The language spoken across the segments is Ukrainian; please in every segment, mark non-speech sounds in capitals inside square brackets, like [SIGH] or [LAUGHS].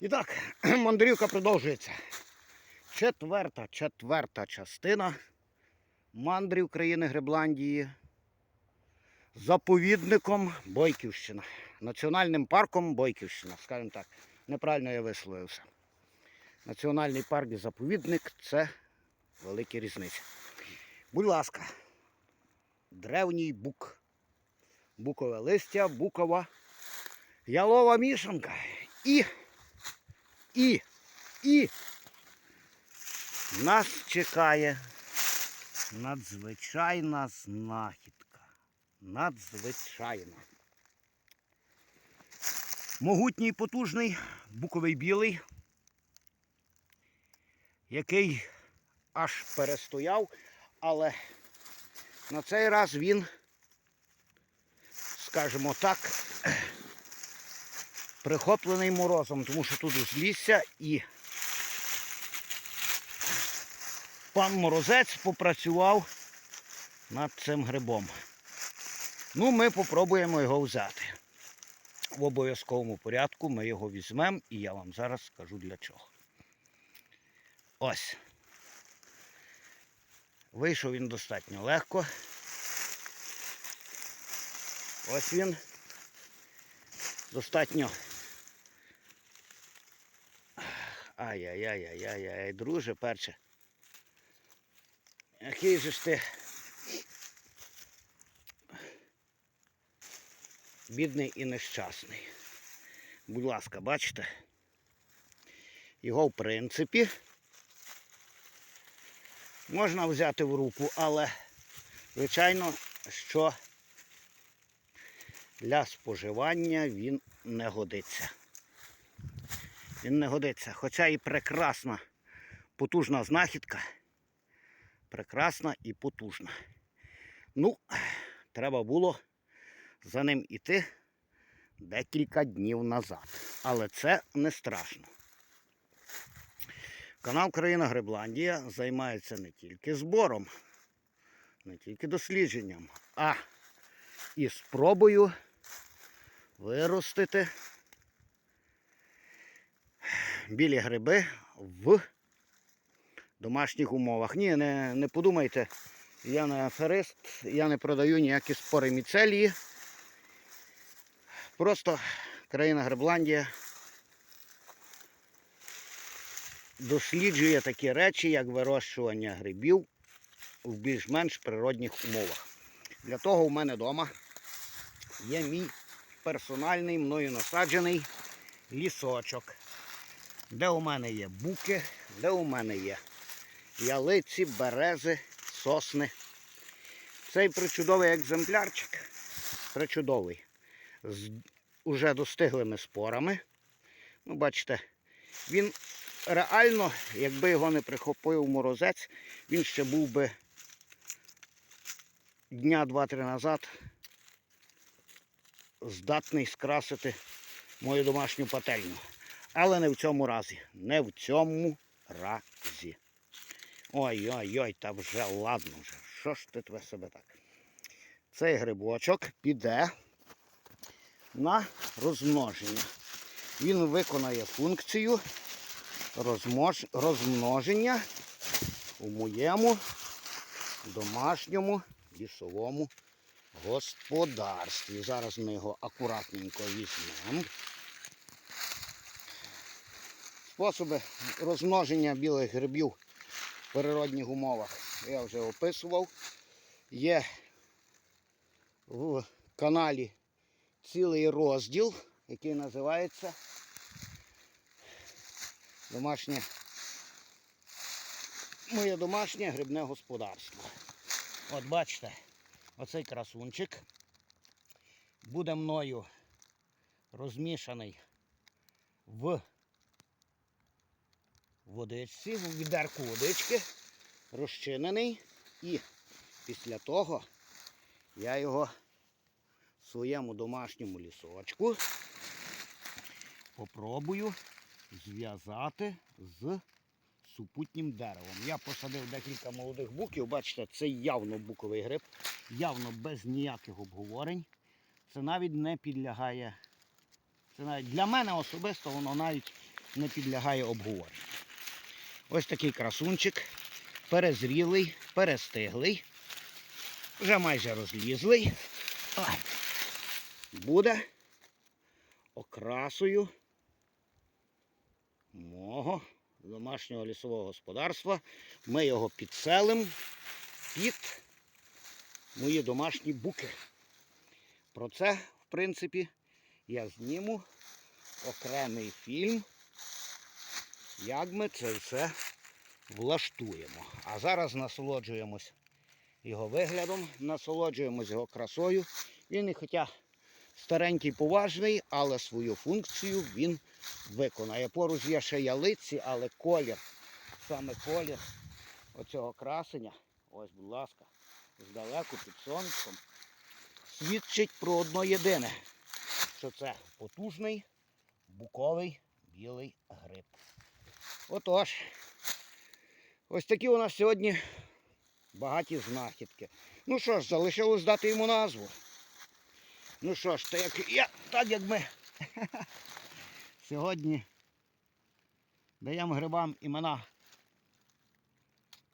І так, [CLEARS THROAT] мандрівка продовжується. Четверта, четверта частина мандрів країни Гребландії. Заповідником Бойківщина. Національним парком Бойківщина, скажімо так. Неправильно я висловився. Національний парк і заповідник це великі різниці. Будь ласка, древній бук. Букове листя, букова, ялова мішанка. І, і, і нас чекає надзвичайна знахідка. Надзвичайна. Могутній потужний буковий білий, який аж перестояв, але на цей раз він, скажімо так, прихоплений морозом, тому що тут узлісся і пан Морозець попрацював над цим грибом. Ну, ми попробуємо його взяти. В обов'язковому порядку ми його візьмемо і я вам зараз скажу для чого. Ось. Вийшов він достатньо легко. Ось він. Достатньо. Ай-яй-яй-яй-яй, друже, перче. Який же ж ти бідний і нещасний. Будь ласка, бачите? Його в принципі можна взяти в руку, але, звичайно, що для споживання він не годиться. Він не годиться. Хоча і прекрасна, потужна знахідка. Прекрасна і потужна. Ну, треба було за ним іти декілька днів назад. Але це не страшно. Канал Країна Гребландія займається не тільки збором, не тільки дослідженням, а і спробою виростити білі гриби в домашніх умовах. Ні, не, не подумайте, я не аферист, я не продаю ніякі спори міцелії. Просто країна Гребландія досліджує такі речі, як вирощування грибів в більш-менш природних умовах. Для того у мене вдома є мій персональний мною насаджений лісочок, де у мене є буки, де у мене є ялиці, берези, сосни. Цей причудовий екземплярчик, причудовий, з уже достиглими спорами. Ну, бачите, він реально, якби його не прихопив морозець, він ще був би дня два-три назад здатний скрасити мою домашню пательню. Але не в цьому разі. Не в цьому разі. Ой-ой-ой, та вже ладно вже. Що ж ти тебе себе так? Цей грибочок піде на розмноження. Він виконає функцію розмнож... розмноження у моєму домашньому лісовому господарстві. Зараз ми його акуратненько візьмемо. Способи розмноження білих грибів в природних умовах я вже описував. Є в каналі цілий розділ, який називається Домашнє моє домашнє грибне господарство. От бачите, оцей красунчик буде мною розмішаний в водичці, в відерку водички, розчинений. І після того я його в своєму домашньому лісочку попробую зв'язати з супутнім деревом. Я посадив декілька молодих буків, бачите, це явно буковий гриб, явно без ніяких обговорень. Це навіть не підлягає. Це навіть для мене особисто воно навіть не підлягає обговоренню. Ось такий красунчик, перезрілий, перестиглий, вже майже розлізлий. Ай. Буде окрасою мого домашнього лісового господарства. Ми його підселимо під мої домашні буки. Про це, в принципі, я зніму окремий фільм, як ми це все влаштуємо. А зараз насолоджуємось його виглядом, насолоджуємось його красою. Він хоча старенький поважний, але свою функцію він виконає. Поруч є ще ялиці, але колір, саме колір оцього красення, ось, будь ласка, здалеку під сонцем, свідчить про одно єдине, що це потужний буковий білий гриб. Отож, ось такі у нас сьогодні багаті знахідки. Ну що ж, залишилось дати йому назву. Ну що ж, так як, я, так як ми [LAUGHS] сьогодні даємо грибам імена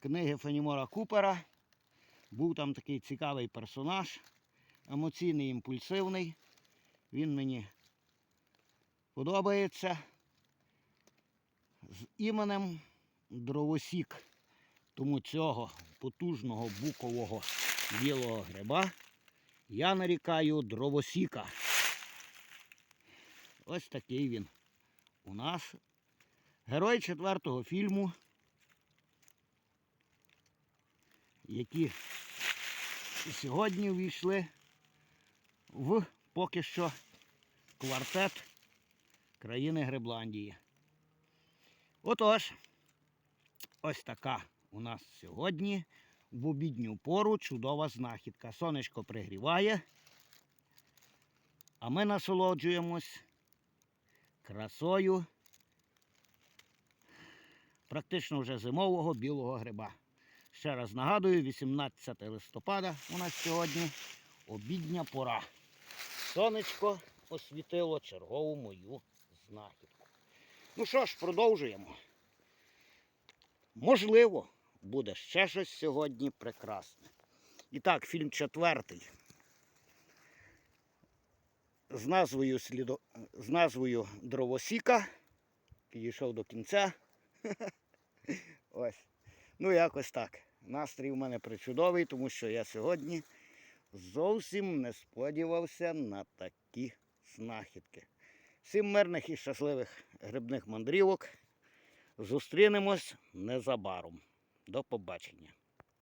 книги Фенімора Купера. Був там такий цікавий персонаж, емоційний, імпульсивний. Він мені подобається. З іменем Дровосік. Тому цього потужного букового білого гриба я нарікаю дровосіка. Ось такий він у нас. Герой четвертого фільму, які сьогодні увійшли в поки що квартет країни Гребландії. Отож, ось така у нас сьогодні в обідню пору чудова знахідка. Сонечко пригріває, а ми насолоджуємось красою практично вже зимового білого гриба. Ще раз нагадую, 18 листопада у нас сьогодні обідня пора. Сонечко освітило чергову мою знахідку. Ну що ж, продовжуємо. Можливо, буде ще щось сьогодні прекрасне. І так, фільм четвертий. З назвою, слідо... з назвою Дровосіка. Підійшов до кінця. [LAUGHS] Ось. Ну, якось так. Настрій у мене причудовий, тому що я сьогодні зовсім не сподівався на такі знахідки. Всім мирних і щасливих грибних мандрівок. Зустрінемось незабаром. До побачення.